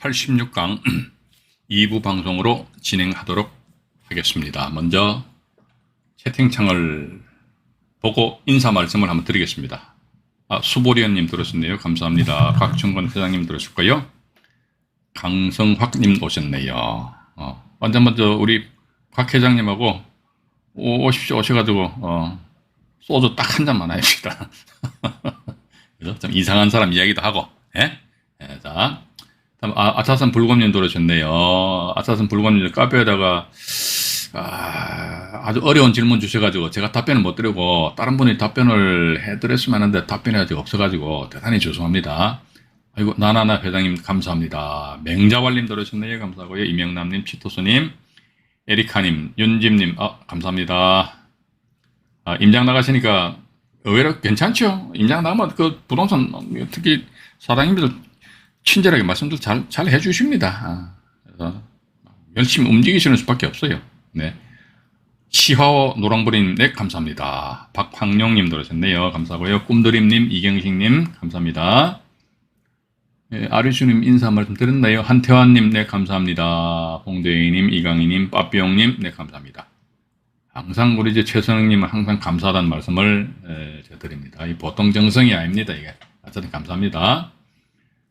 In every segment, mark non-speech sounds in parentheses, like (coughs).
86강 2부 (clears throat) 방송으로 진행하도록 하겠습니다. 먼저 채팅창을 보고 인사 말씀을 한번 드리겠습니다. 아, 수보리언님 들으셨네요. 감사합니다. (laughs) 곽충건 회장님 들으셨고요. 강성확님 오셨네요. 어, 먼저 먼저 우리 곽 회장님하고 오, 오십시오 오셔가지고 어, 소주 딱 한 잔만 합시다. 그죠? 좀 이상한 사람 이야기도 하고, 예? 예, 자. 다음, 아, 아차산 불곰님 들으셨네요. 아차산 불곰님 카페에다가, 아, 아주 어려운 질문 주셔가지고 제가 답변을 못 드리고 다른 분이 답변을 해드렸으면 하는데 답변이 아직 없어가지고 대단히 죄송합니다. 아이고, 나나나 회장님 감사합니다. 맹자왈님 들으셨네요. 감사하고요. 이명남님, 치토스님, 에리카님, 윤짐님, 아, 감사합니다. 아, 임장 나가시니까 의외로 괜찮죠. 임장 나가면 그 부동산 특히 사장님들 친절하게 말씀들 잘, 잘 해주십니다. 아, 그래서 열심히 움직이시는 수밖에 없어요. 네. 시화호 노랑불인 네 감사합니다. 박황룡님 들으셨네요. 감사하고요. 꿈드림님, 이경식님 감사합니다. 예, 아리슈님 인사 말씀 드렸나요? 한태환님 네 감사합니다. 홍대희님, 이강희님, 빠삐용님 네 감사합니다. 항상 우리 이제 최선영님은 항상 감사하다는 말씀을 에, 드립니다. 이 보통 정성이 아닙니다. 이게 어쨌든 감사합니다.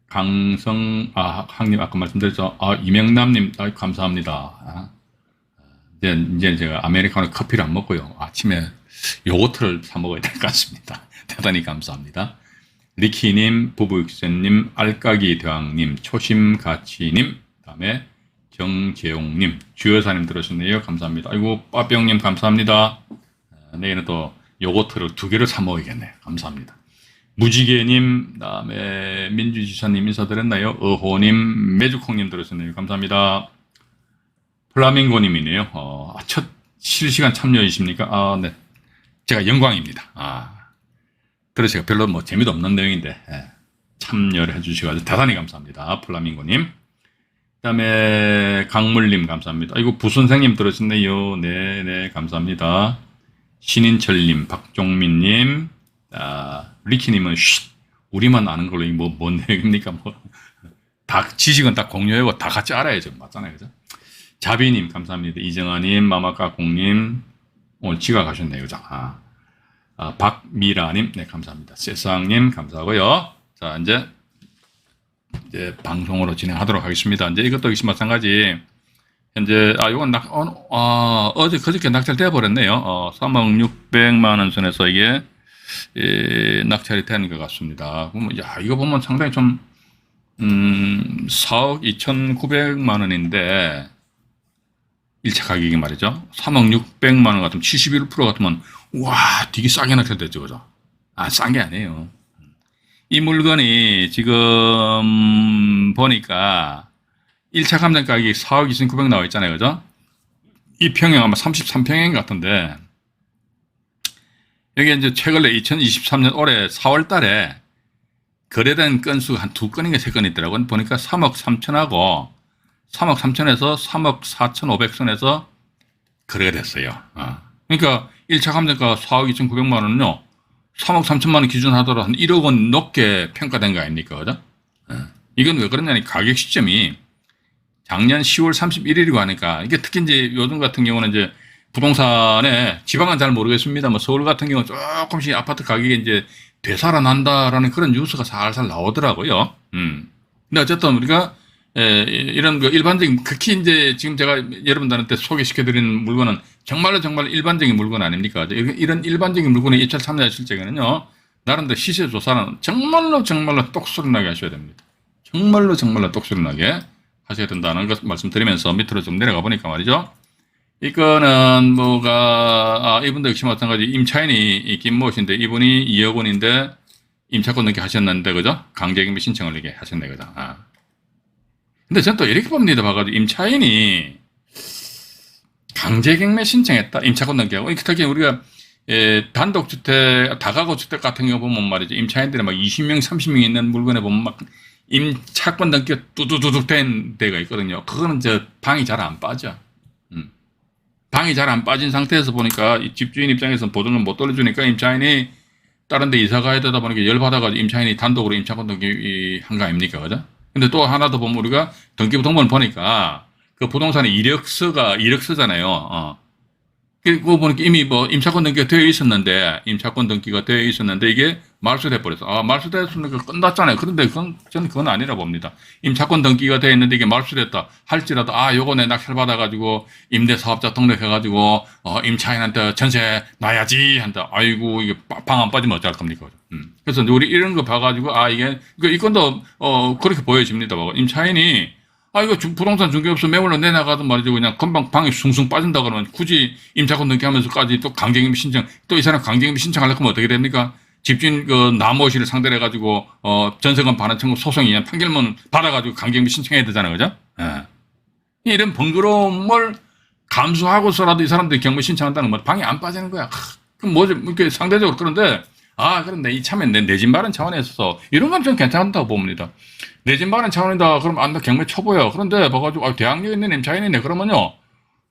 강성 아 항님 아까 말씀드렸죠. 아 이명남님 아, 감사합니다. 아, 이제 이제 제가 아메리카노 커피를 안 먹고요. 아침에 요거트를 사 먹어야 될 것 같습니다. (laughs) 대단히 감사합니다. 리키님, 부부육세님, 알까기 대왕님, 초심가치님, 다음에 정재용님, 주여사님 들으셨네요. 감사합니다. 아이고, 빠병님 감사합니다. 아, 내일은 또 요거트를 두 개를 사 먹어야겠네요. 감사합니다. 무지개님, 다음에 민주지사님 인사 드렸나요? 어호님, 매주콩님 들으셨네요. 감사합니다. 플라밍고님이네요. 어, 아, 첫 실시간 참여이십니까? 아, 네. 제가 영광입니다. 아, 들으시가 별로 뭐 재미도 없는 내용인데, 예, 참여를 해주셔가지고 대단히 감사합니다. 플라밍고님. 그 다음에 강물님 감사합니다. 아이고 부선생님 들으셨네요. 네, 네, 감사합니다. 신인철님, 박종민님, 아, 리키님은 쉿, 우리만 아는 걸로 뭐, 뭔 내용입니까? 뭐, 다, 지식은 다 공유하고 다 같이 알아야죠. 맞잖아요. 그죠? 자비님, 감사합니다. 이정아님, 마마카공님, 오늘 지각하셨네요. 그죠? 아, 아, 박미라님, 네, 감사합니다. 세상님, 감사하고요. 자, 이제 이제 방송으로 진행하도록 하겠습니다. 이제 이것도 역시 마찬가지. 현재 아 이건 낙 어, 아, 어제 그저께 낙찰돼 버렸네요. 어, 3억 600만 원 선에서 이게 예, 낙찰이 된것 같습니다. 그러면 야 이거 보면 상당히 좀 음, 4억 2,900만 원인데 1차 가격이 말이죠. 3억 600만 원 같으면 71% 같으면 와 되게 싸게 낙찰됐죠, 그죠? 아, 싼 게 아니에요. 이 물건이 지금 보니까 1차 감정 가격이 4억 2,900 나와 있잖아요. 그죠? 이 평형 아마 33평형 같은데 여기 이제 최근에 2023년 올해 4월 달에 거래된 건수가 한 두 건인가 세 건 있더라고요. 보니까 3억 3천하고 3억 3천에서 3억 4,500선에서 거래가 됐어요. 어. 그러니까 1차 감정가 4억 2,900만 원은요. 3억 3천만 원 기준 하더라도 한 1억 원 넘게 평가된 거 아닙니까? 그죠? 예. 이건 왜 그러냐니 가격 시점이 작년 10월 31일이고 하니까 이게 특히 이제 요즘 같은 경우는 이제 부동산에 지방은 잘 모르겠습니다. 뭐 서울 같은 경우는 조금씩 아파트 가격이 이제 되살아난다라는 그런 뉴스가 살살 나오더라고요. 음. 근데 어쨌든 우리가 에, 이런 그 일반적인 특히 이제 지금 제가 여러분들한테 소개시켜드리는 물건은 정말로 정말 일반적인 물건 아닙니까? 이런 일반적인 물건에 입찰 참여하실 적에는요, 나름대로 시세 조사는 정말로 정말로 똑소리나게 하셔야 됩니다. 정말로 정말로 똑소리나게 하셔야 된다는 것 말씀드리면서 밑으로 좀 내려가 보니까 말이죠. 이거는 뭐가 아, 이분도 역시 마찬가지 임차인이 김모 씨인데 이분이 2억 원인데 임차권 넘게 하셨는데 그죠? 강제경비 신청을 이렇게 하셨네 그죠? 아. 근데 저는 또 이렇게 봅니다. 봐가지고 임차인이 강제경매 신청했다. 임차권 넘기하고 특히 우리가 예, 단독주택, 다가구 주택 같은 경우 보면 말이죠. 임차인들이 막 20명, 30명 있는 물건에 보면 막 임차권 넘기가 뚜두두둑 된 데가 있거든요. 그거는 저 방이 잘 안 빠져. 음. 방이 잘 안 빠진 상태에서 보니까 이 집주인 입장에서는 보증을 못 돌려주니까 임차인이 다른 데 이사 가야 되다 보니까 열받아가지고 임차인이 단독으로 임차권 등기 한 거 아닙니까? 그죠? 근데 또 하나 더 보면 우리가 등기부 등본을 보니까 그 부동산의 이력서가 이력서잖아요. 어. 그거 보니까 이미 뭐 임차권 등기가 되어 있었는데 임차권 등기가 되어 있었는데 이게 말소돼 버렸어. 아 말소됐으니까 끝났잖아요. 그런데 그건 저는 그건 아니라 봅니다. 임차권 등기가 되어 있는데 이게 말소됐다 할지라도 아 요거 내 낙찰 받아가지고 임대사업자 등록해가지고 어, 임차인한테 전세 놔야지 한다. 아이고 이게 방 안 빠지면 어쩔 겁니까? 음. 그래서 우리 이런 거 봐가지고 아 이게 이 건도 어 그렇게 보여집니다. 뭐. 임차인이 아, 이거 주- 부동산 중개업소 매물로 내나가든 말이죠. 그냥 금방 방이 숭숭 빠진다 그러면 굳이 임차권 등기하면서까지 또 강제임대 신청, 또 이 사람 강제임대 신청하려면 어떻게 됩니까? 집주인 그 나무시를 상대로 해가지고, 어, 전세금 반환 청구 소송이 판결문 받아가지고 강제임대 신청해야 되잖아요. 그죠? 예. 이런 번거로움을 감수하고서라도 이 사람들이 경매 신청한다는 건 방이 안 빠지는 거야. 하, 그럼 뭐죠? 이렇게 상대적으로 그런데, 아, 그런데 이참에 내, 내집 마련 차원에 있어서 이런 건 좀 괜찮다고 봅니다. 내 집 마련 차원이다. 그럼 안 돼. 경매 쳐보여. 그런데 봐가지고, 아, 대학로에 있는 임차인이네. 그러면요.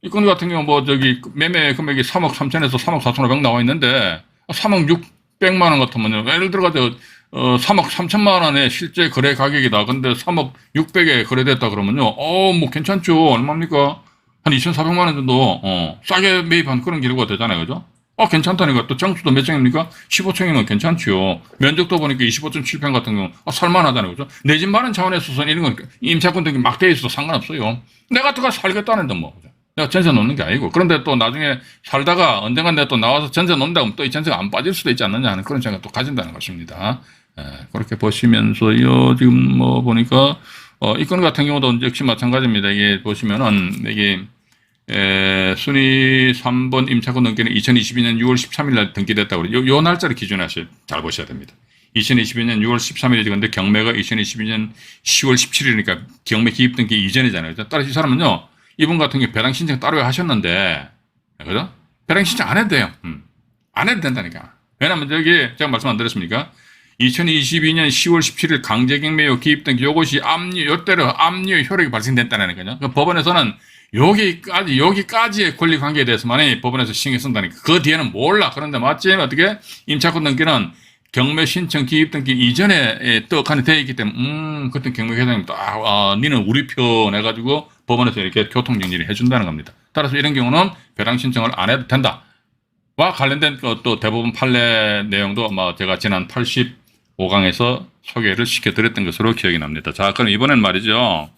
이건 같은 경우 뭐 저기 매매 금액이 3억 3천에서 3억 4천 5백 나와 있는데 3억 6 백만 원 같으면요. 예를 들어가지고 어, 3억 3천만 원의 실제 거래 가격이다. 근데 3억 6백에 거래됐다 그러면요. 어, 뭐 괜찮죠. 얼마입니까? 한 2,400만 원 정도 어, 싸게 매입한 그런 기록가 되잖아요. 그죠? 어, 괜찮다니까. 또 정수도 몇 층입니까? 15층이면 괜찮지요. 면적도 보니까 25.7평 같은 경우, 아, 살만하잖아요. 그죠? 내 집 마련 차원에서는 이런 건 임차권 등기 막돼 있어도 상관없어요. 내가 또 가서 살겠다는데 뭐. 그죠? 내가 전세 놓는 게 아니고. 그런데 또 나중에 살다가 언젠가 내가 또 나와서 전세 놓는다 그러면 또 이 전세가 안 빠질 수도 있지 않느냐 하는 그런 생각 또 가진다는 것입니다. 예, 그렇게 보시면서요, 지금 뭐 보니까, 어, 이건 같은 경우도 역시 마찬가지입니다. 이게 보시면은, 이게, 에, 순위 3번 임차권 등기는 2022년 6월 13일 날 등기됐다고. 요, 요 날짜를 기준하셔 잘 보셔야 됩니다. 2022년 6월 13일이지 근데 경매가 2022년 10월 17일이니까 경매 기입 등기 이전이잖아요. 따라서 이 사람은요, 이분 같은 경우 배당 신청 따로 하셨는데, 그죠? 배당 신청 안 해도 돼요. 음. 안 해도 된다니까. 왜냐면 저기 제가 말씀 안 드렸습니까? 2022년 10월 17일 강제경매요 기입 등기 요것이 압류 요때로 압류 효력이 발생됐다는 거죠. 그 법원에서는 여기까지 여기까지의 권리 관계에 대해서만 법원에서 신경 쓴다니까. 그 뒤에는 몰라. 그런데 맞지 어떻게 임차권 등기는 경매 신청 기입 등기 이전에 예, 떡하니 되어 있기 때문에 음 그때 경매 회장님 딱 아, 니는 우리 편 해가지고 법원에서 이렇게 교통 정리를 해준다는 겁니다. 따라서 이런 경우는 배당 신청을 안 해도 된다. 와 관련된 그또 대부분 판례 내용도 아마 제가 지난 85강에서 소개를 시켜드렸던 것으로 기억이 납니다. 자, 그럼 이번엔 말이죠.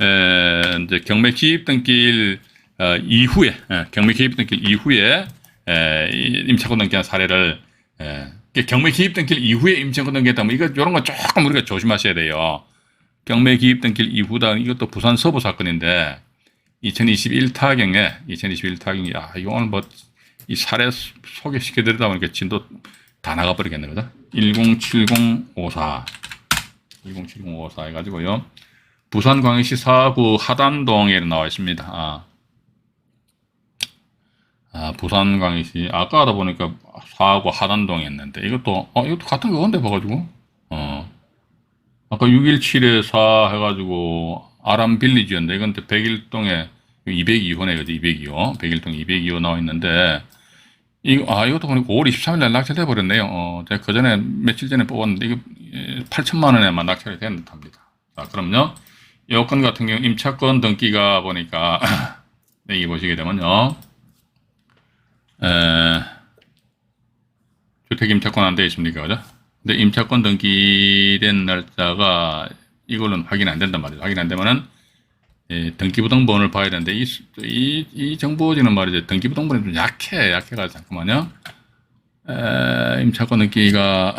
에, 이제 경매 기입 등기일 어, 이후에 에, 경매 기입 등기일 이후에 에, 이 임차권 등기한 사례를 에, 경매 기입 등기일 이후에 임차권 등기했다면 이거 이런 거 조금 우리가 조심하셔야 돼요. 경매 기입 등기일 이후다 이것도 부산 서부 사건인데 2021 타경에 2021 타경이 아 이거 오늘 뭐 이 사례 소개시켜 드리다 보니까 진도 다 나가 버리겠네, 그죠? 107054. 107054 해가지고요. 부산 광역시 사구 하단동에 나와 있습니다. 아, 아 부산 광역시, 아까 하다 보니까 사구 하단동에 있는데, 이것도, 어, 이것도 같은 거건데, 봐가지고. 어. 아까 617에 4 해가지고, 아람 빌리지였는데, 이건 101동에 202호네, 그지? 202호. 101동 202호 나와 있는데, 이거, 아, 이것도 보니까 5월 23일 날 낙찰돼 버렸네요. 어, 제가 그 전에, 며칠 전에 뽑았는데, 이거 8천만 원에만 낙찰이 된 듯합니다. 자, 그럼요. 요건 같은 경우 임차권 등기가 보니까, (clears throat) 여기 보시게 되면요. 에, 주택 임차권 안 되어 있습니까? 그죠? 근데 임차권 등기된 날짜가 이걸로는 확인 안 된단 말이죠. 확인 안 되면은, 예, 등기부등본을 봐야 되는데 이, 이, 이 정보지는 말이죠. 등기부등본이 좀 약해. 약해가지고 잠깐만요. 에, 임차권 등기가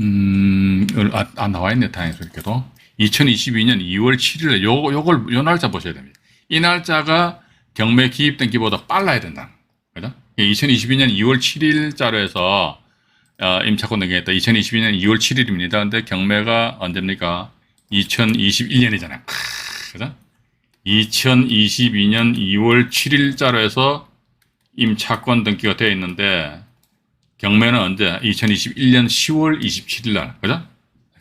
음, 아, 아 나와 있네. 다행스럽게도 2022년 2월 7일에 요 요걸 요 날짜 보셔야 됩니다. 이 날짜가 경매 기입 등기보다 빨라야 된다. 그죠? 2022년 2월 7일자로 해서 어, 임차권 등기했다. 2022년 2월 7일입니다. 근데 경매가 언제입니까? 2021년이잖아요. 그죠? 2022년 2월 7일자로 해서 임차권 등기가 되어 있는데 경매는 언제? 2021년 10월 27일 날. 그죠?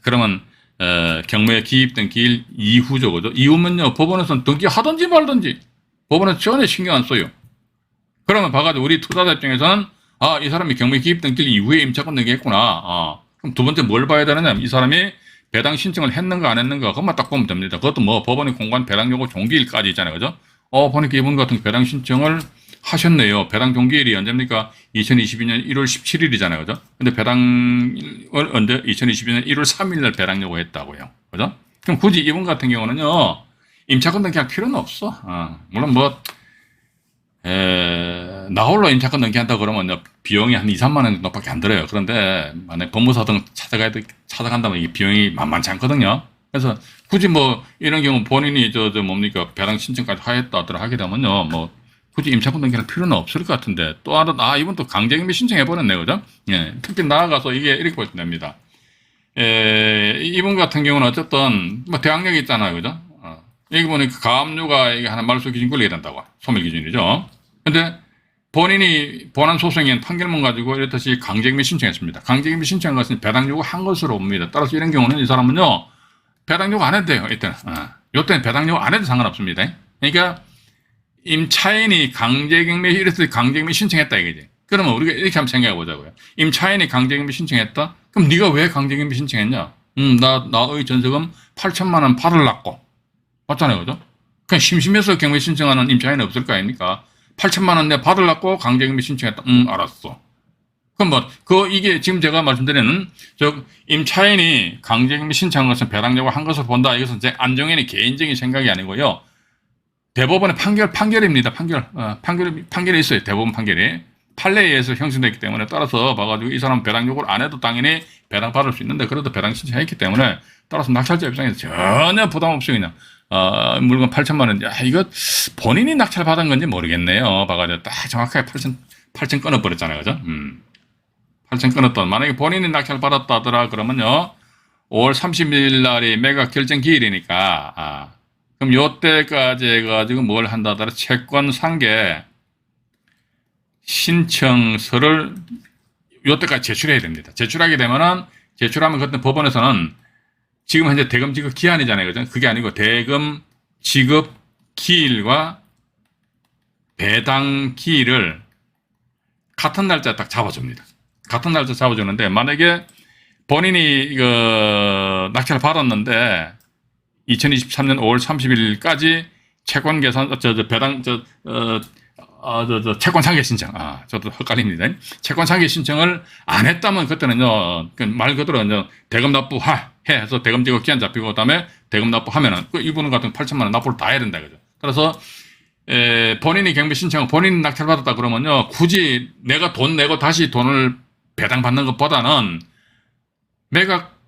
그러면 어, 경매 기입 등기일 이후죠. 그죠? 이후면요. 법원에서는 등기 하든지 말든지 법원에서 전혀 신경 안 써요. 그러면 봐가지고 우리 투자자 입장에서는 아, 이 사람이 경매 기입 등기일 이후에 임차권 등기했구나. 아, 그럼 두 번째 뭘 봐야 되느냐? 이 사람이 배당 신청을 했는가 안 했는가 그것만 딱 보면 됩니다. 그것도 뭐 법원의 공간 배당 요구 종기일까지 있잖아요. 그죠? 어, 보니까 이분 같은 배당 신청을 하셨네요. 배당 종기일이 언제입니까? 2022년 1월 17일이잖아요. 그죠? 근데 배당을 언제 2022년 1월 3일 날 배당 요구했다고요. 그죠? 그럼 굳이 이분 같은 경우는요. 임차권 등기할 필요는 없어. 어, 물론 뭐 에, 나 홀로 임차권 등기한다 그러면 비용이 한 2, 3만 원 정도밖에 안 들어요. 그런데 만약 법무사 등 찾아가야 돼, 찾아간다면 이게 비용이 만만치 않거든요. 그래서 굳이 뭐 이런 경우 본인이 저, 저 뭡니까 배당 신청까지 하였다더라 하게 되면요. 뭐 굳이 임차권 등기할 필요는 없을 것 같은데 또 하나 아 이분 또 강제경비 신청해 버렸네 그죠? 예. 특히 나아가서 이게 이렇게 보시면 됩니다. 에, 이분 같은 경우는 어쨌든 뭐 대학력이 있잖아요. 그죠? 어. 여기 보니까 가압류가 이게 하나 말소 기준 걸리게 된다고. 소멸 기준이죠. 근데 본인이 본안 소송인 판결문 가지고 이렇듯이 강제금이 신청했습니다. 강제금이 신청한 것은 배당 요구 한 것으로 봅니다. 따라서 이런 경우는 이 사람은요, 배당 요구 안 해도 돼요, 이때는. 어. 요때는 배당 요구 안 해도 상관없습니다. 그러니까 임차인이 강제경비, 이렇듯이 강제경비 신청했다 이거지. 그러면 우리가 이렇게 한번 생각해 보자고요. 임차인이 강제경비 신청했다? 그럼 네가 왜 강제경비 신청했냐? 음, 나, 나의 전세금 8천만 원 받으려고. 맞잖아요, 그죠? 그냥 심심해서 경비 신청하는 임차인은 없을 거 아닙니까? 8천만 원 내 받으려고 강제금비 신청했다. 음, 알았어. 그럼 뭐, 그, 이게 지금 제가 말씀드리는, 저, 임차인이 강제금비 신청한 것은 배당료가 한 것을 본다. 이것은 제 안정현의 개인적인 생각이 아니고요. 대법원의 판결, 판결입니다. 판결. 어, 판결, 판결이 있어요. 대법원 판결이. 판례에 의해서 형성됐기 때문에 따라서 봐가지고 이 사람 배당 요구를 안 해도 당연히 배당 받을 수 있는데 그래도 배당 신청했기 때문에 따라서 낙찰자 입장에서 전혀 부담 없이 그냥 어, 물건 8천만 원. 야, 이거 본인이 낙찰 받은 건지 모르겠네요. 봐가지고 딱 정확하게 8천, 8천 끊어버렸잖아요. 그죠? 음. 8천 끊었던. 만약에 본인이 낙찰 받았다 하더라 그러면요. 5월 30일 날이 매각 결정 기일이니까, 아. 그럼 요때까지 해가지고 뭘 한다 하더라 채권 상계 신청서를 요때까지 제출해야 됩니다. 제출하게 되면은 제출하면 그때 법원에서는 지금 현재 대금 지급 기한이잖아요. 그죠? 그게 아니고 대금 지급 기일과 배당 기일을 같은 날짜에 딱 잡아줍니다. 같은 날짜 잡아주는데 만약에 본인이 이거 낙찰을 받았는데 2023년 5월 30일까지 채권 계산 저, 저 배당 저 어, 어, 저, 저, 채권 상계 신청. 아, 저도 헷갈립니다. 채권 상계 신청을 안 했다면 그때는요, 그말 그대로 이제 대금 납부하, 해 해서 대금 지급 기한 잡히고 그다음에 대금 납부하면은 그 이분은 같은 8천만 원 납부를 다 해야 된다 그죠. 그래서 에, 본인이 경비 신청, 본인 낙찰 받았다 그러면요, 굳이 내가 돈 내고 다시 돈을 배당 받는 것보다는 매각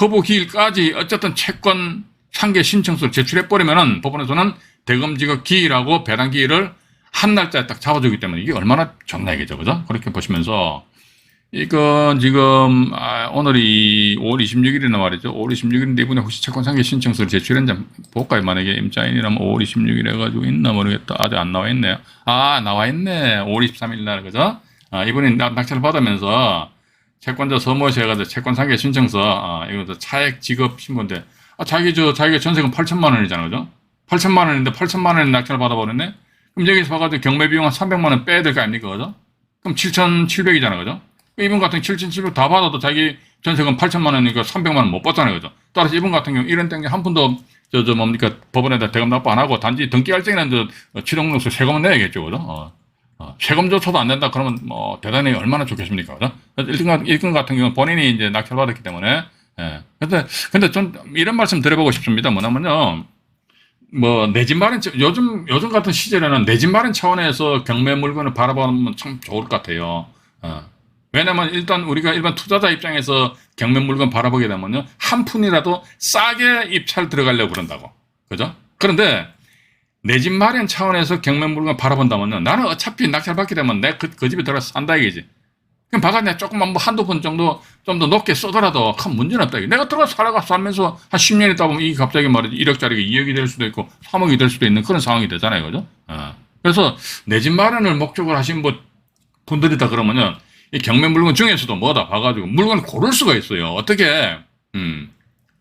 허브 기일까지 어쨌든 채권 상계 신청서를 제출해 버리면은 법원에서는 대금 지급 기일하고 배당 기일을 한 날짜에 딱 잡아주기 때문에 이게 얼마나 좋나 이게죠, 그죠? 그렇게 보시면서 이건 지금 아, 오늘이 5월 26일이나 말이죠. 5월 26일인데 이분이 혹시 채권 상계 신청서를 제출했는지 볼까요? 만약에 임차인이라면 5월 26일 해가지고 있나 모르겠다. 아직 안 나와 있네요. 아 나와 있네. 5월 23일 날 그죠? 아, 낙- 낙찰을 받으면서 채권자 서모시 해가지고 채권 상계 신청서 아, 이거 차액 지급 신고인데 아, 자기 저 자기가 전세금 8천만 원이잖아, 그죠? 8천만 원인데 8천만 원에 낙찰을 받아버렸네. 그럼 여기서 봐가지고 경매 비용 한 300만 원 빼야 될 거 아닙니까, 그죠? 그럼 7,700이잖아, 그죠? 이분 같은 7,700 다 받아도 자기 전세금 8천만 원이니까 300만 원 못 받잖아요, 그죠? 따라서 이분 같은 경우 이런 땡에 한 푼도 저, 저 뭡니까 법원에다 대금 납부 안 하고 단지 등기할 적에는 저 취득록서 세금은 내야겠죠, 그죠? 어. 어, 세금조차도 안 된다 그러면 뭐 대단히 얼마나 좋겠습니까, 그죠? 일등 일등 같은 경우 는 본인이 이제 낙찰 받았기 때문에 예. 근데 근데 좀 이런 말씀 드려보고 싶습니다. 뭐냐면요. 뭐 내 집 마련 차- 요즘 요즘 같은 시절에는 내 집 마련 차원에서 경매 물건을 바라보면 참 좋을 것 같아요. 어. 왜냐면 일단 우리가 일반 투자자 입장에서 경매 물건 바라보게 되면요 한 푼이라도 싸게 입찰 들어가려고 그런다고 그죠? 그런데 내 집 마련 차원에서 경매 물건 바라본다면요 나는 어차피 낙찰 받게 되면 내그 그 집에 들어가서 산다 이거지. 그럼 바가지 조금만 뭐 한두 푼 정도 좀 더 높게 쏘더라도 큰 문제는 없다. 내가 들어가서 살아가 살면서 한 10년 있다 보면 이게 갑자기 말이지 1억짜리가 2억이 될 수도 있고 3억이 될 수도 있는 그런 상황이 되잖아요. 그죠? 어. 그래서 내 집 마련을 목적으로 하신 뭐 분들이다 그러면요. 이 경매 물건 중에서도 뭐다 봐가지고 물건을 고를 수가 있어요. 어떻게? 음.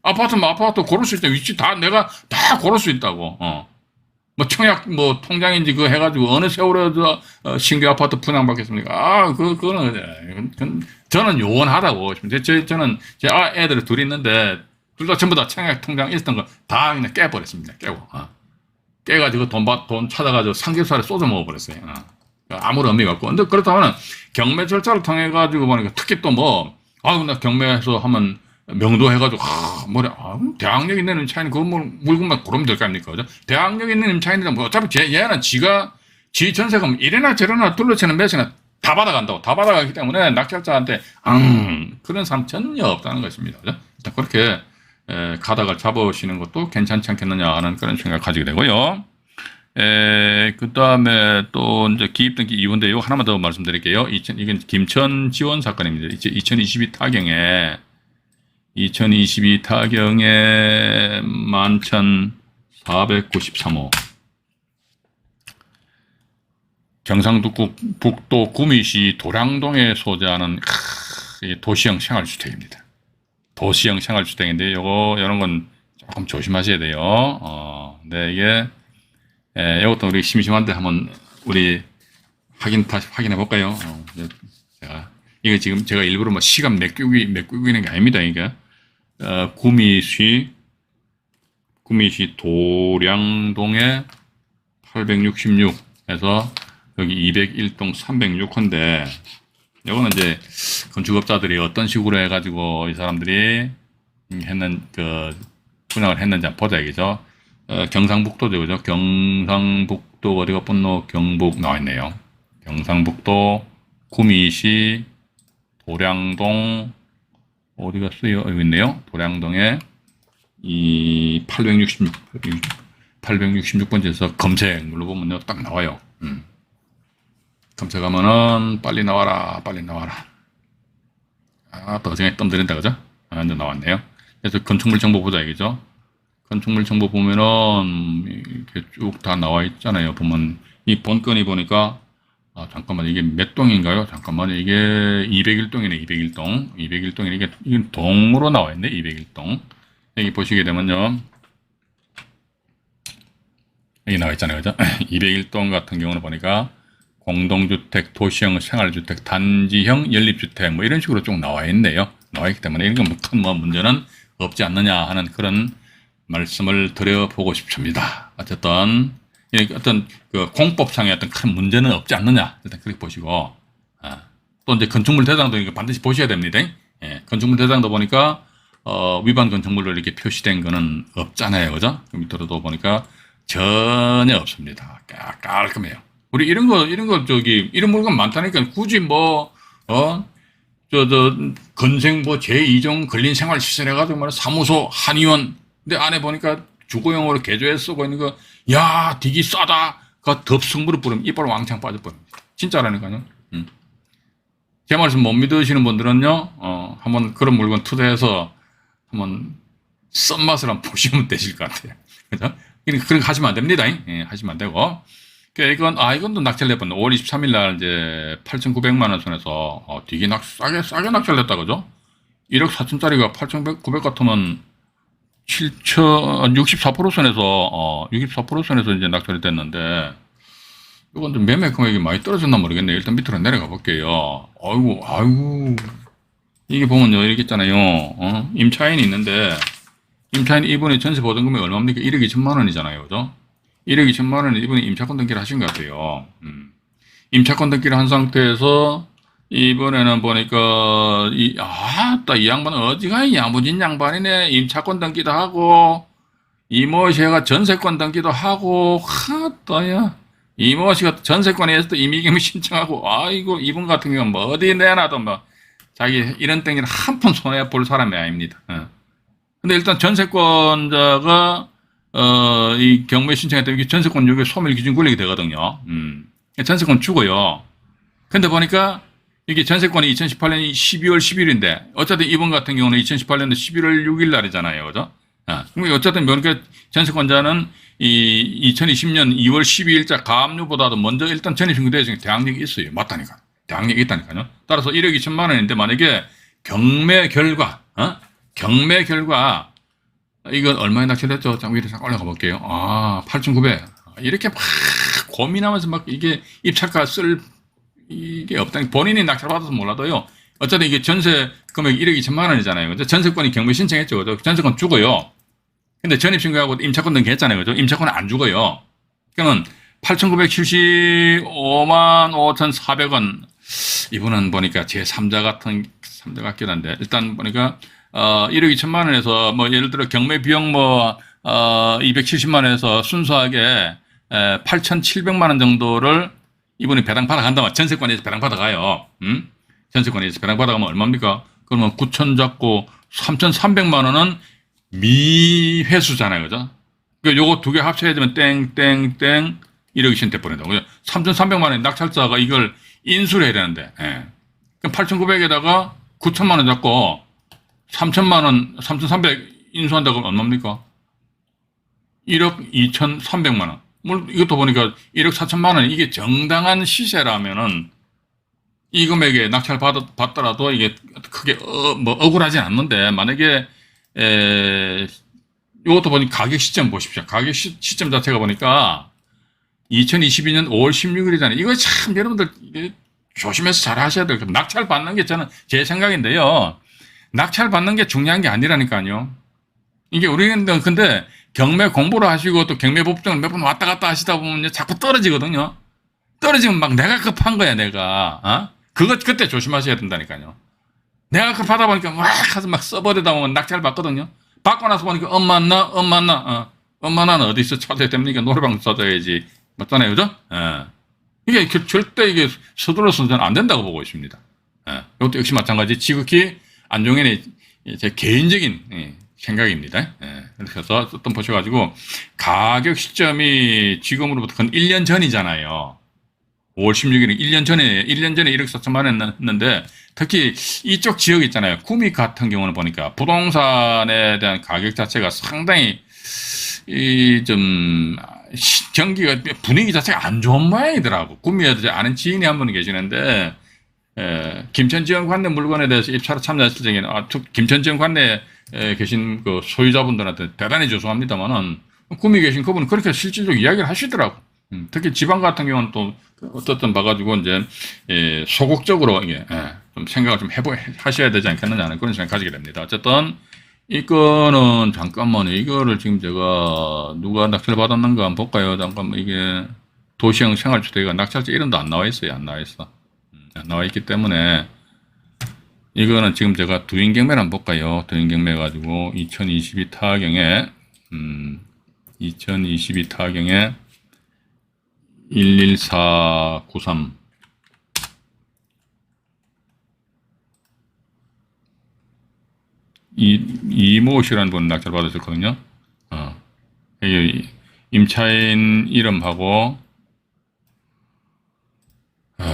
아파트면 아파트 고를 수 있다. 위치 다 내가 다 고를 수 있다고. 어. 뭐 청약 뭐 통장인지 그거 해가지고 어느 세월에 저 어, 신규 아파트 분양받겠습니까? 아, 그 그거는 예, 그건- 저는 요원하다고. 제, 제 저는 제 아, 애들 둘이 있는데 둘 다 전부 다 청약 통장 있었던 거 다 그냥 깨버렸습니다. 깨고. 어. 깨가지고 돈, 받, 돈 찾아가지고 삼겹살에 쏘져 먹어버렸어요. 어. 그러니까 아무런 의미가 없고. 근데 그렇다면 경매 절차를 통해가지고 보니까 특히 또 뭐, 아유, 나 경매에서 하면 명도 해가지고, 아, 뭐래, 아, 대학력 있는 임차인 그 물- 물건만 고르면 될 거 아닙니까? 그죠? 대학력 있는 임차인이란 뭐 어차피 쟤, 얘는 지가, 지 전세금 이래나 저래나 둘러치는 몇이나 다 받아간다고. 다 받아가기 때문에 낙찰자한테, 음, 그런 사람 전혀 없다는 것입니다. 그죠? 일단 그렇게, 에, 가닥을 잡으시는 것도 괜찮지 않겠느냐 하는 그런 생각을 가지게 되고요. 에, 그 다음에 또 이제 기입등기 이원대 이거 하나만 더 말씀드릴게요. 2000, 이건 김천 지원 사건입니다. 2022 타경에 2022 타경에 11,493호 경상북도 북도 구미시 도량동에 소재하는 도시형 생활주택입니다. 도시형 생활주택인데 요거 이런 건 조금 조심하셔야 돼요. 어, 근데 이게 예, 이것도 우리 심심한데 한번 우리 확인 다시 확인해 볼까요? 어, 이제 제가 이게 지금 제가 일부러 뭐 시간 메꾸기 메꾸기는 게 아닙니다. 이게 어, 구미시 구미시 도량동에 866에서 여기 201동 306호인데 이거는 이제 건축업자들이 어떤 식으로 해가지고 이 사람들이 했는 그 분양을 했는지 한번 보자 이거죠. 어, 경상북도죠, 그죠? 경상북도 어디가 분노 경북 나와 있네요. 경상북도 구미시 도량동 어디가 쓰여 여기 있네요. 도량동에 이 866, 866번지에서 검색 눌러보면요, 딱 나와요. 음. 검색하면은 빨리 나와라, 빨리 나와라. 아, 또 어정에 뜸들인다, 그죠? 아, 완전 나왔네요. 그래서 건축물 정보 보자, 이거죠? 건축물 정보 보면은 이렇게 쭉 다 나와 있잖아요. 보면 이 본건이 보니까 아 잠깐만 이게 몇 동인가요? 잠깐만 이게 201동이네 201동 201동이네 이게 이건 동으로 나와 있네 201동 여기 보시게 되면요 여기 나와 있잖아요, 그죠? (clears throat) 201동 같은 경우는 보니까 공동주택, 도시형 생활주택, 단지형 연립주택 뭐 이런 식으로 쭉 나와 있네요. 나와 있기 때문에 이건 뭐큰뭐 문제는 없지 않느냐 하는 그런 말씀을 드려보고 싶습니다. 어쨌든 어떤 그 공법상의 어떤 큰 문제는 없지 않느냐 일단 그렇게 보시고 아, 또 이제 건축물 대장도 반드시 보셔야 됩니다. 예, 건축물 대장도 보니까 어, 위반 건축물로 이렇게 표시된 거는 없잖아요, 그죠? 그 밑으로도 보니까 전혀 없습니다. 깔- 깔끔해요. 우리 이런 거 이런 거 저기 이런 물건 많다니까 굳이 뭐 어. 저, 저, 건생 뭐 제2종 근린 생활 시설 해가지고 말 사무소, 한의원. 근데 안에 보니까 주거용으로 개조해 쓰고 있는 거, 야, 되게 싸다. 그 덥승부를 부르면 이빨 왕창 빠져버립니다. 진짜라니까요. 음. 제 말씀 못 믿으시는 분들은요, 어, 한번 그런 물건 투자해서 한번 썬맛을 한번 보시면 되실 것 같아요. 그죠? 그러니까 그런 거 하시면 안 됩니다. 예, 하시면 안 되고. 그러니까 이건, 아, 이건 또 낙찰냈번 5월 23일 날 이제 8,900만 원 선에서, 어, 되게 낙, 싸게, 싸게 낙찰냈다, 그죠? 1억 4천짜리가 8,900 같으면 7천, 64% 선에서, 어, 64% 선에서 이제 낙찰이 됐는데, 이건 좀 매매 금액이 많이 떨어졌나 모르겠네요. 일단 밑으로 내려가 볼게요. 아이고, 아이고. 이게 보면요, 이렇게 있잖아요. 어? 임차인이 있는데, 임차인 이분의 전세 보증금이 얼마입니까? 1억 2천만 원이잖아요. 그죠? 1억 2천만 원은 이분이 임차권 등기를 하신 것 같아요. 음. 임차권 등기를 한 상태에서 이번에는 보니까 이 아따 이 양반은 어디가 야무진 양반이네 임차권 등기도 하고 이모씨가 전세권 등기도 하고 하따야 이모씨가 전세권에 서 임의경비 (laughs) 신청하고 아이고 이분 같은 경우는 뭐 어디 내놔도 뭐 자기 이런 땡기는 한푼 손해 볼 사람이 아닙니다. 어. 근데 일단 전세권자가 어, 이 경매 신청했던 게 전세권 요게 소멸 기준 권리가 되거든요. 음. 전세권 주고요. 근데 보니까 이게 전세권이 2018년 12월 10일인데 어쨌든 이번 같은 경우는 2018년 11월 6일 날이잖아요. 그죠? 아, 그럼 어쨌든 그러니까 전세권자는 이 2020년 2월 12일자 가압류보다도 먼저 일단 전입 신고되어 있으니까 대항력이 있어요. 맞다니까. 대항력이 있다니까요. 따라서 1억 2천만 원인데 만약에 경매 결과, 어? 경매 결과 이건 얼마에 낙찰됐죠? 잠깐 위로 잠깐 올라가 볼게요. 아, 8,900. 이렇게 막 고민하면서 막 이게 입찰가 쓸 이게 없다니 본인이 낙찰 받아서 몰라도요. 어쨌든 이게 전세 금액 1억 2천만 원이잖아요. 그죠? 전세권이 경매 신청했죠. 그죠? 전세권 죽어요. 근데 전입신고하고 임차권 등기했잖아요. 그죠? 임차권은 안 죽어요. 그러면 8,975만 5,400원. 이분은 보니까 제3자 같은, 3자 같긴 한데, 일단 보니까, 어, 1억 2천만 원에서 뭐 예를 들어 경매 비용 뭐, 어, 270만 원에서 순수하게 에, 8,700만 원 정도를 이분이 배당 받아간다면 전세권에서 배당 받아가요. 음? 전세권에서 배당 받아가면 얼마입니까? 그러면 9천 잡고 3,300만 원은 미회수잖아요. 그죠? 그러니까 요거 두 개 합쳐야 되면 땡땡땡 1억 2천 돼버린다. 그죠? 3,300만 원 낙찰자가 이걸 인수를 해야 되는데, 예. 그럼 8,900에다가 9천만 원 잡고 3천만 원, 3,300 인수한다고 얼마입니까? 1억 2,300만 원. 물론 이것도 보니까 1억 4천만 원 이게 정당한 시세라면은 이 금액에 낙찰 받, 받더라도 이게 크게 어, 뭐 억울하진 않는데 만약에 에 이것도 보니 가격 시점 보십시오. 가격 시, 시점 자체가 보니까 2022년 5월 16일이잖아요. 이거 참 여러분들 조심해서 잘 하셔야 돼요. 낙찰 받는 게 저는 제 생각인데요. 낙찰 받는 게 중요한 게 아니라니까요. 이게 우리는 근데 경매 공부를 하시고 또 경매 법정을 몇 번 왔다 갔다 하시다 보면 자꾸 떨어지거든요. 떨어지면 막 내가 급한 거야, 내가. 어? 그것 그때 조심하셔야 된다니까요. 내가 급하다 보니까 막 가서 막 써버리다 보면 낙찰 받거든요. 받고 나서 보니까 엄마 나, 엄마 나, 어. 엄마 나는 어디서 찾아야 됩니까? 노래방 찾아야지. 맞잖아요, 그죠? 예. 이게 그- 절대 이게 서둘러서는 저는 안 된다고 보고 있습니다. 예. 이것도 역시 마찬가지 지극히 안종현의 제 개인적인 예, 생각입니다. 예. 그래서 어떤 보셔가지고 가격 시점이 지금으로부터 근 1년 전이잖아요. 5월 16일은 1년 전에 1년 전에 1억 4천만 원 했는데 특히 이쪽 지역 있잖아요. 구미 같은 경우는 보니까 부동산에 대한 가격 자체가 상당히 이 좀 경기가 분위기 자체가 안 좋은 모양이더라고. 구미에도 제 아는 지인이 한 분 계시는데 에, 김천지원 관내 물건에 대해서 입찰에 참여했을 적에는 아, 특- 김천지원 관내에 계신 그 소유자분들한테 대단히 죄송합니다만은 구미 계신 그분은 그렇게 실질적으로 이야기를 하시더라고. 음, 특히 지방 같은 경우는 또 어떻든 봐가지고 이제 예, 소극적으로 이게 예, 좀 생각을 좀 해보 하셔야 되지 않겠느냐 하는 그런 생각 가지게 됩니다. 어쨌든 이거는 잠깐만요. 이거를 지금 제가 누가 낙찰 받았는가 한번 볼까요? 잠깐만 이게 도시형 생활주택가 낙찰자 이름도 안 나와 있어요. 안 나와 있어. 나와 있기 때문에 이거는 지금 제가 두인 경매를 한번 볼까요? 두인 경매 가지고 2022 타경에 음, 2022 타경에 11493 이, 이모 씨라는 분 낙찰 받으셨거든요. 어. 임차인 이름하고, 어,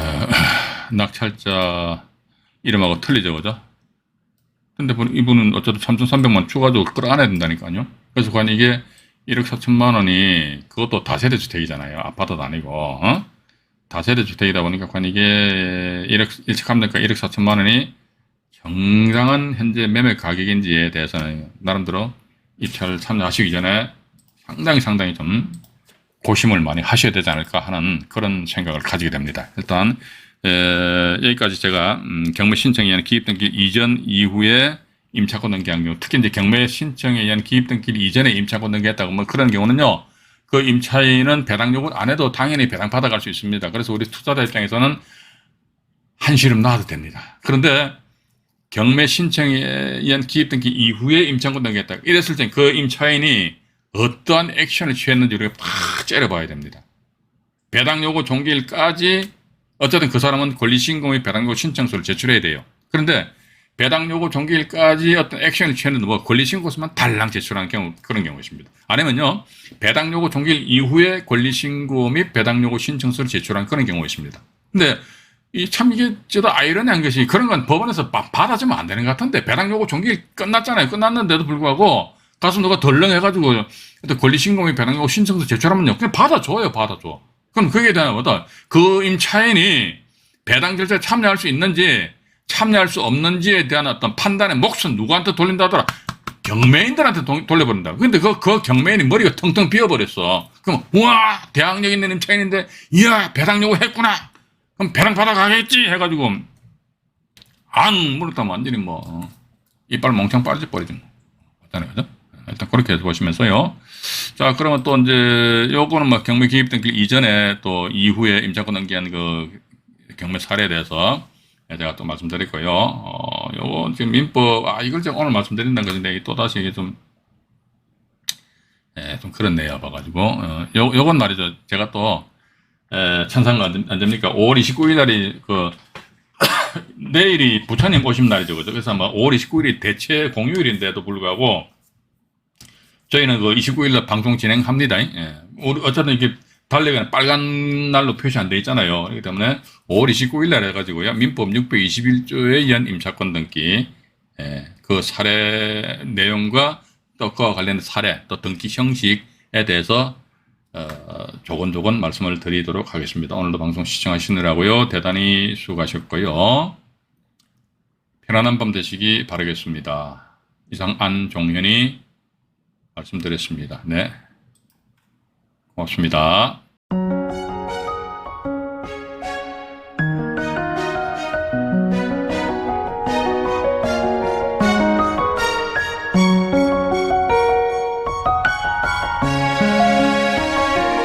낙찰자 이름하고 틀리죠, 그죠? 근데 보- 이분은 어쨌든 3,300만 추가적으로 끌어안아야 된다니까요. 그래서 과연 이게 1억 4천만 원이 그것도 다세대 주택이잖아요. 아파트도 아니고, 어? 다세대 주택이다 보니까 과연 이게 1억, 일체감정가 1억 4천만 원이 정당한 현재 매매 가격인지에 대해서는 나름대로 입찰 참여하시기 전에 상당히 상당히 좀 고심을 많이 하셔야 되지 않을까 하는 그런 생각을 가지게 됩니다. 일단 에, 여기까지 제가 음, 경매 신청에 의한 기입 등기 이전 이후에 임차권 등기한 경우 특히 이제 경매 신청에 의한 기입 등기 이전에 임차권 등기했다고 뭐 그런 경우는요. 그 임차인은 배당 요구 안 해도 당연히 배당 받아갈 수 있습니다. 그래서 우리 투자자 입장에서는 한시름 놔도 됩니다. 그런데 경매 신청에 의한 기입 등기 이후에 임차권 등기했다. 이랬을 땐 그 임차인이 어떠한 액션을 취했는지 우리가 팍 째려봐야 됩니다. 배당 요구 종기일까지 어쨌든 그 사람은 권리신고 및 배당 요구 신청서를 제출해야 돼요. 그런데 배당 요구 종기일까지 어떤 액션을 취했는데 뭐 권리신고서만 달랑 제출하는 경우 그런 경우 있습니다. 아니면요 배당 요구 종기일 이후에 권리신고 및 배당 요구 신청서를 제출하는 그런 경우가 있습니다. 근데 이 참 이게 저도 아이러니한 것이 그런 건 법원에서 바- 받아주면 안 되는 것 같은데 배당 요구 종기 끝났잖아요. 끝났는데도 불구하고 가서 누가 덜렁해가지고 권리신고 및 배당 요구 신청서 제출하면요 그냥 받아줘요, 받아줘. 그럼 그게 대한 뭐다 그 임차인이 배당 절차에 참여할 수 있는지 참여할 수 없는지에 대한 어떤 판단의 몫은 누구한테 돌린다더라. 경매인들한테 동- 돌려버린다. 근데 그, 그 경매인이 머리가 텅텅 비어버렸어. 그럼, 우와, 대학력 있는 임차인인데, 이야, 배당 요구 했구나. 그럼 배당 받아가겠지. 해가지고, 앙 물었다면 완전히 뭐 어, 이빨 멍청 빠져버리지 뭐. 맞잖아요, 그죠? 일단 그렇게 해서 보시면서요. 자, 그러면 또 이제 요거는 뭐 경매 기입된 그 이전에 또 이후에 임차권 등기한 그 경매 사례에 대해서 제가 또 말씀드릴 거예요. 어, 요거 지금 민법, 아, 이걸 제가 오늘 말씀드린다는 것인데 또 다시 이게 좀, 예, 좀 그렇네요. 봐가지고. 어, 요, 요건 말이죠. 제가 또, 에, 됩- 안 됩니까? 5월 29일 날이 그, (coughs) 내일이 부처님 오신 날이죠. 그죠? 그래서 아마 5월 29일이 대체 공휴일인데도 불구하고 저희는 그 29일 날 방송 진행합니다. 예. 어쨌든 이게 달력에는 빨간 날로 표시 안 돼 있잖아요. 그렇기 때문에 5월 29일 날 해가지고요. 민법 621조에 의한 임차권 등기, 예. 그 사례 내용과 또 그와 관련된 사례, 또 등기 형식에 대해서 어, 조곤조곤 말씀을 드리도록 하겠습니다. 오늘도 방송 시청하시느라고요. 대단히 수고하셨고요. 편안한 밤 되시기 바라겠습니다. 이상 안종현이 말씀드렸습니다. 네. 고맙습니다.